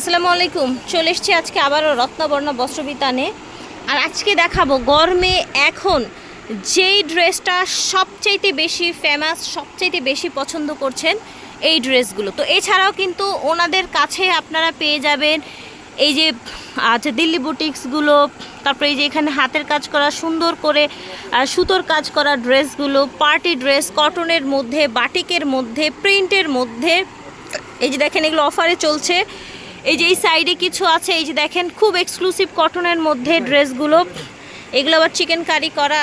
আসসালামু আলাইকুম। চলে এসছি আজকে আবারও রত্নবর্ণ বস্ত্রবিতানে। আর আজকে দেখাবো গরমে এখন যেই ড্রেসটা সবচাইতে বেশি ফেমাস সবচাইতে বেশি পছন্দ করছেন এই ড্রেসগুলো। তো এছাড়াও কিন্তু ওনাদের কাছে আপনারা পেয়ে যাবেন এই যে আচ্ছা দিল্লি বুটিক্সগুলো, তারপরে এই যে এখানে হাতের কাজ করা, সুন্দর করে সুতোর কাজ করা ড্রেসগুলো, পার্টি ড্রেস, কটনের মধ্যে, বাটিকের মধ্যে, প্রিন্টের মধ্যে, এই যে দেখেন এগুলো অফারে চলছে। এই যে এই সাইডে কিছু আছে, এই যে দেখেন, খুব এক্সক্লুসিভ কটনের মধ্যে ড্রেসগুলো এগুলো আবার চিকেন কারি করা।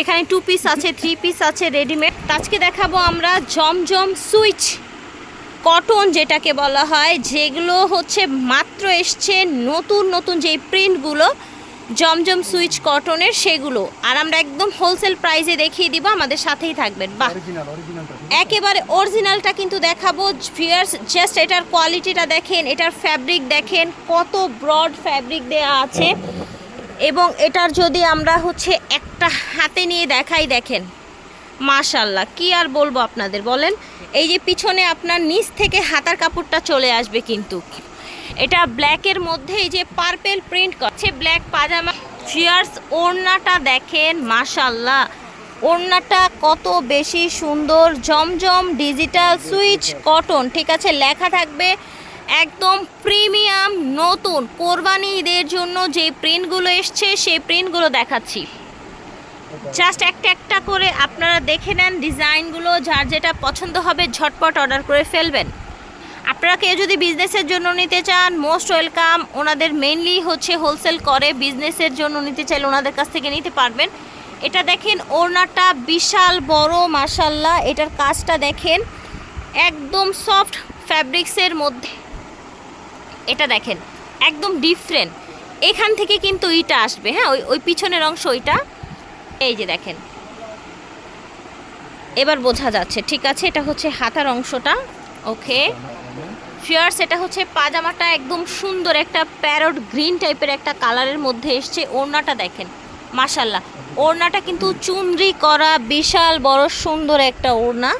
এখানে টু পিস আছে থ্রি পিস আছে রেডিমেড আজকে দেখাবো আমরা জমজম সুইচ কটন যেটাকে বলা হয়, যেগুলো হচ্ছে মাত্র এসছে নতুন নতুন যেই প্রিন্টগুলো জমজম সুইচ কটনের সেগুলো। আর আমরা একদম হোলসেল প্রাইসে দেখিয়ে দিব আমাদের সাথেই থাকবেন। বাহ! একেবারে অরিজিনালটা কিন্তু দেখাবো। ফিয়ার্স জাস্ট এটার কোয়ালিটিটা দেখেন এটার ফ্যাব্রিক দেখেন কত ব্রড ফ্যাব্রিক দেয়া আছে। এবং এটার যদি আমরা হচ্ছে একটা হাতে নিয়ে দেখাই দেখেন। মাশাল্লাহ কি আর বলব আপনাদের বলেন? এই যে পিছনে আপনার নিচ থেকে হাতার কাপড়টা চলে আসবে কিন্তু। এটা ব্ল্যাকের মধ্যে এই যে পার্পেল প্রিন্ট করছে ব্ল্যাক পাজামা ফিয়ার্স ওড়নাটা দেখেন মাশাল্লাহ ওড়নাটা কত বেশি সুন্দর, জমজম ডিজিটাল সুইচ কটন ঠিক আছে? লেখা থাকবে একদম প্রিমিয়াম নতুন। কোরবানি ঈদের জন্য যে প্রিন্টগুলো এসছে, সেই প্রিন্টগুলো দেখাচ্ছি। জাস্ট একটা একটা করে আপনারা দেখে নেন ডিজাইনগুলো যার যেটা পছন্দ হবে, ঝটপট অর্ডার করে ফেলবেন। আপনারা কেউ যদি বিজনেসের জন্য নিতে চান মোস্ট ওয়েলকাম ওনাদের মেনলি হচ্ছে হোলসেল করে বিজনেসের জন্য নিতে চাইলে ওনাদের কাছ থেকে নিতে পারবেন। এটা দেখেন, ওড়নাটা বিশাল বড় মাসাল্লাহ এটার কাজটা দেখেন, একদম সফট ফ্যাব্রিক্সের মধ্যে। এটা দেখেন, একদম ডিফারেন্ট এখান থেকে কিন্তু ইটা আসবে হ্যাঁ? ওই ওই পিছনের অংশ ওইটা এই যে দেখেন। এবার বোঝা যাচ্ছে, ঠিক আছে? এটা হচ্ছে হাতার অংশটা। ওকে ফিয়ার্স এটা হচ্ছে পাজামাটা একদম সুন্দর একটা প্যারট গ্রিন টাইপের একটা কালারের মধ্যে এসছে। ওড়নাটা দেখেন মাশাল্লাহ ওড়নাটা কিন্তু চুনরি করা বিশাল বড় সুন্দর একটা ওড়না।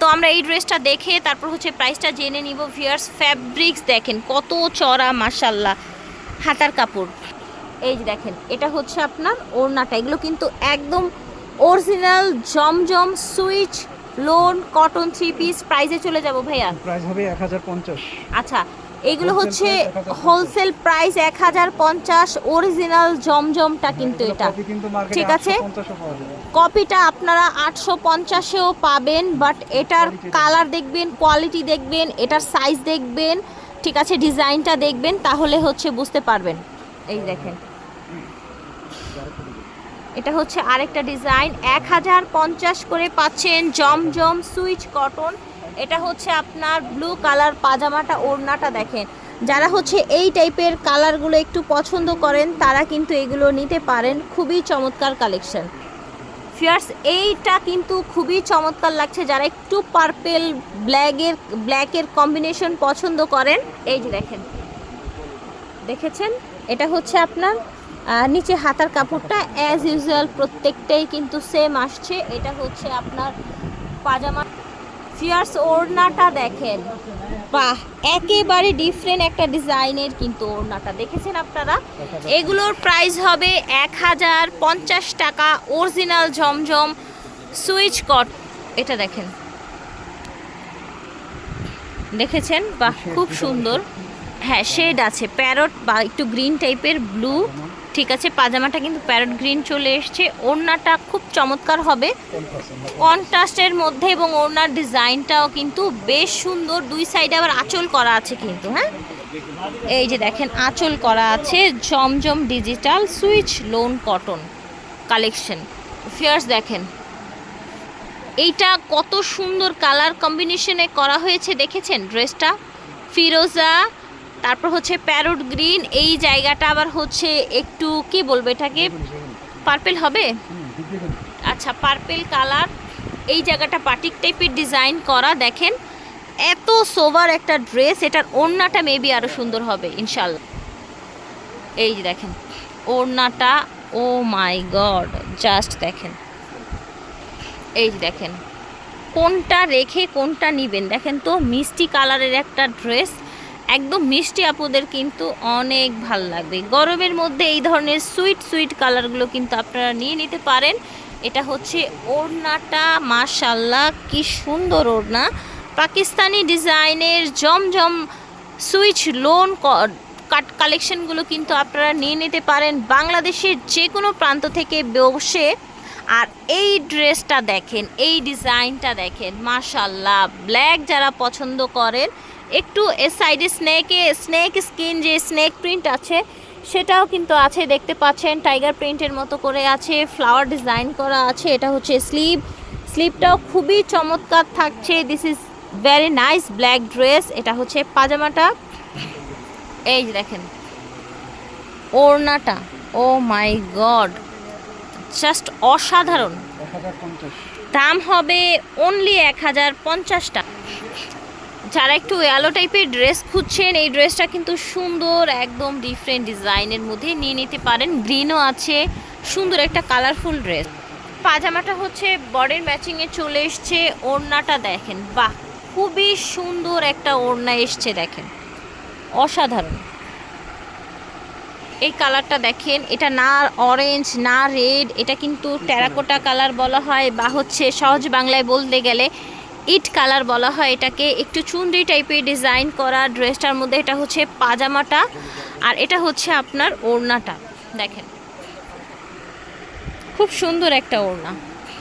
তো আমরা এই ড্রেসটা দেখে তারপর হচ্ছে প্রাইসটা জেনে নিব। ভিয়ার্স ফ্যাব্রিক্স দেখেন, কত চড়া মাশাল্লাহ হাতার কাপড়। এই যে দেখেন, এটা হচ্ছে আপনার ওড়নাটা। এগুলো কিন্তু একদম original Zamzam, Swiss lawn cotton three piece প্রাইসে চলে যাব ভাইয়া? প্রাইস হবে এক হাজার পঞ্চাশ। আচ্ছা এগুলো হচ্ছে হোলসেল প্রাইস এক হাজার পঞ্চাশ অরিজিনাল জমজমটা কিন্তু এটা। কপি কিন্তু মার্কেটে ঠিক আছে। কপিটা আপনারা আটশো পঞ্চাশেও পাবেন বাট এটার কালার দেখবেন। কোয়ালিটি দেখবেন এটার সাইজ দেখবেন ঠিক আছে? ডিজাইনটা দেখবেন তাহলে হচ্ছে বুঝতে পারবেন। এই দেখেন। এটা হচ্ছে আরেকটা ডিজাইন। এক হাজার পঞ্চাশ করে পাচ্ছেন জমজম সুইচ কটন। এটা হচ্ছে আপনার ব্লু কালার পাজামাটা, ওড়নাটা দেখেন। যারা হচ্ছে এই টাইপের কালারগুলো একটু পছন্দ করেন, তারা কিন্তু এগুলো নিতে পারেন। খুবই চমৎকার কালেকশন। ফিয়ার্স এইটা কিন্তু খুবই চমৎকার লাগছে। যারা একটু পার্পেল ব্ল্যাকের ব্ল্যাকের কম্বিনেশন পছন্দ করেন, এই যে দেখেন। দেখেছেন? এটা হচ্ছে আপনার নিচে হাতার কাপড়টা অ্যাজ ইউজুয়াল প্রত্যেকটাই কিন্তু সেম আসছে। এটা হচ্ছে আপনার পাজামা। ফিয়ার্স ওড়নাটা দেখেন। বাহ, একেবারে ডিফারেন্ট একটা ডিজাইনের কিন্তু ওড়নাটা। দেখেছেন আপনারা? এগুলোর প্রাইস হবে এক হাজার পঞ্চাশ টাকা। অরিজিনাল ঝমঝম সুইচ কট। এটা দেখেন। দেখেছেন? বাহ, খুব সুন্দর। হ্যাঁ শেড আছে। প্যারট বা একটু গ্রিন টাইপের ব্লু ঠিক আছে, পাজামাটা কিন্তু প্যারট গ্রিন চলে এসছে। ওড়নাটা খুব চমৎকার হবে। কন্ট্রাস্টের মধ্যে এবং ওড়নার ডিজাইনটাও কিন্তু বেশ সুন্দর। দুই সাইডে আবার আঁচল করা আছে কিন্তু হ্যাঁ? এই যে দেখেন, আঁচল করা আছে Zamzam digital Swiss lawn cotton collection. Fierce দেখেন, এইটা কত সুন্দর কালার কম্বিনেশনে করা হয়েছে, দেখেছেন? ড্রেসটা ফিরোজা তারপর হচ্ছে প্যারোট গ্রিন এই জায়গাটা আবার হচ্ছে একটু কি বলব এটাকে? পার্পেল হবে? আচ্ছা পার্পেল কালার এই জায়গাটা পাটিক টাইপের ডিজাইন করা দেখেন। এত সোভার একটা ড্রেস এটার ওড়নাটা মেবি আরও সুন্দর হবে ইনশাল্লাহ এই যে দেখেন ওড়নাটা ও মাই গড জাস্ট দেখেন। এই যে দেখেন কোনটা রেখে কোনটা নিবেন? দেখেন তো মিষ্টি কালারের একটা ড্রেস একদম মিষ্টি আপুদের কিন্তু অনেক ভালো লাগবে। গরমের মধ্যে এই ধরনের সুইট সুইট কালারগুলো কিন্তু আপনারা নিয়ে নিতে পারেন। এটা হচ্ছে ওড়নাটা মাশাল্লাহ কি সুন্দর ওড়না। পাকিস্তানি ডিজাইনের জমজম সুইচ লোন কাট কালেকশনগুলো কিন্তু আপনারা নিয়ে নিতে পারেন বাংলাদেশের যে কোনো প্রান্ত থেকে বসে। আর এই ড্রেসটা দেখেন, এই ডিজাইনটা দেখেন মাশাল্লাহ ব্ল্যাক যারা পছন্দ করেন একটু এ সাইডে স্নেকে স্নেক স্কিন যে স্নেক প্রিন্ট আছে সেটাও কিন্তু আছে দেখতে পাচ্ছেন। টাইগার প্রিন্টের মতো করে আছে ফ্লাওয়ার ডিজাইন করা আছে এটা হচ্ছে স্লিভ স্লিভটাও খুবই চমৎকার থাকছে। This is very nice black dress এটা হচ্ছে পাজামাটা। এই দেখেন ওড়নাটা। ও মাই গড জাস্ট অসাধারণ। পঞ্চাশ। দাম হবে অনলি এক হাজার পঞ্চাশটা যারা একটু অ্যালো টাইপের ড্রেস খুঁজছেন, এই ড্রেসটা কিন্তু সুন্দর, একদম ডিফারেন্ট ডিজাইনের মধ্যে নিয়ে নিতে পারেন। গ্রিনও আছে, সুন্দর একটা কালারফুল ড্রেস পাজামাটা হচ্ছে বডির ম্যাচিংয়ে চলে এসছে, ওড়নাটা দেখেন, বাহ! খুবই সুন্দর একটা ওড়না এসছে, দেখেন। অসাধারণ। এই কালারটা দেখেন, এটা না অরেঞ্জ না রেড এটা কিন্তু টেরাকোটা কালার বলা হয়, বা হচ্ছে সহজ বাংলায় বলতে গেলে ইট কালার বলা হয় এটাকে। একটু চুনরি টাইপের ডিজাইন করা ড্রেসটার মধ্যে এটা হচ্ছে পাজামাটা আর এটা হচ্ছে আপনার ওড়নাটা। দেখেন। খুব সুন্দর একটা ওড়না।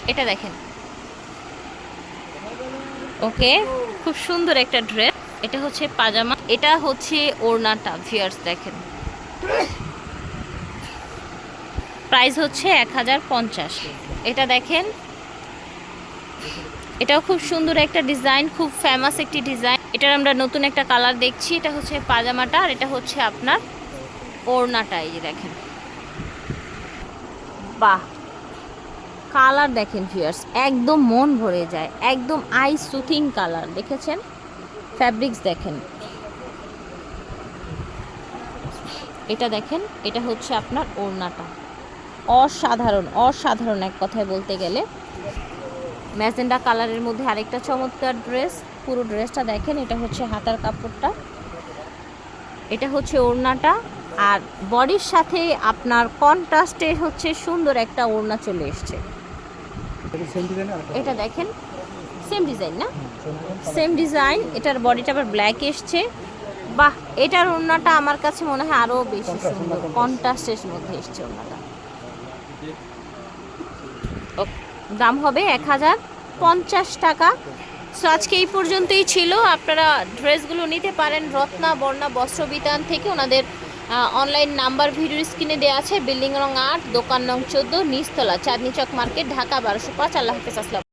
এটা দেখেন। ওকে, খুব সুন্দর একটা ড্রেস। এটা হচ্ছে পাজামা। এটা হচ্ছে ওড়নাটা ভিয়ার্স দেখেন। প্রাইস হচ্ছে এক হাজার পঞ্চাশ। এটা দেখেন। এটাও খুব সুন্দর একটা ডিজাইন, খুব ফেমাস একটি ডিজাইন। এটার আমরা নতুন একটা কালার দেখছি, এটা হচ্ছে পাজামাটা আর এটা হচ্ছে আপনার ওড়নাটা, এই যে দেখেন। বাহ! কালার দেখেন ভিউয়ার্স একদম মন ভরে যায়, একদম আই সুথিং কালার দেখেছেন? ফ্যাব্রিক্স দেখেন। এটা দেখেন, এটা হচ্ছে আপনার ওড়নাটা। অসাধারণ অসাধারণ এক কথায় বলতে গেলে। ম্যাজেন্ডা কালারের মধ্যে আরেকটা চমৎকার ড্রেস। পুরো ড্রেসটা দেখেন এটা হচ্ছে হাতার কাপড়টা। এটা হচ্ছে ওড়নাটা আর বডির সাথে আপনার কন্ট্রাস্টে হচ্ছে সুন্দর একটা ওড়না চলে এসছে। এটা দেখেন সেম ডিজাইন না? সেম ডিজাইন এটার বডিটা আবার ব্ল্যাক এসছে। বাহ এটার ওড়নাটা আমার কাছে মনে হয় আরও বেশি সুন্দর সুন্দর কন্ট্রাস্টের মধ্যে এসছে ওড়নাটা ও, দাম হবে এক হাজার পঞ্চাশ টাকা। সো আজকে এই পর্যন্তই ছিল। আপনারা ড্রেসগুলো নিতে পারেন, রত্না, বর্ণা বস্ত্র বিতান থেকে। ওনাদের অনলাইন নাম্বার ভিডিও স্ক্রিনে দেওয়া আছে। বিল্ডিং রং আট, দোকান নং চোদ্দ নিস্তলা চাঁদনি চক মার্কেট, ঢাকা বারোশো পাঁচ। আল্লাহ হাফেজ, আসসালাম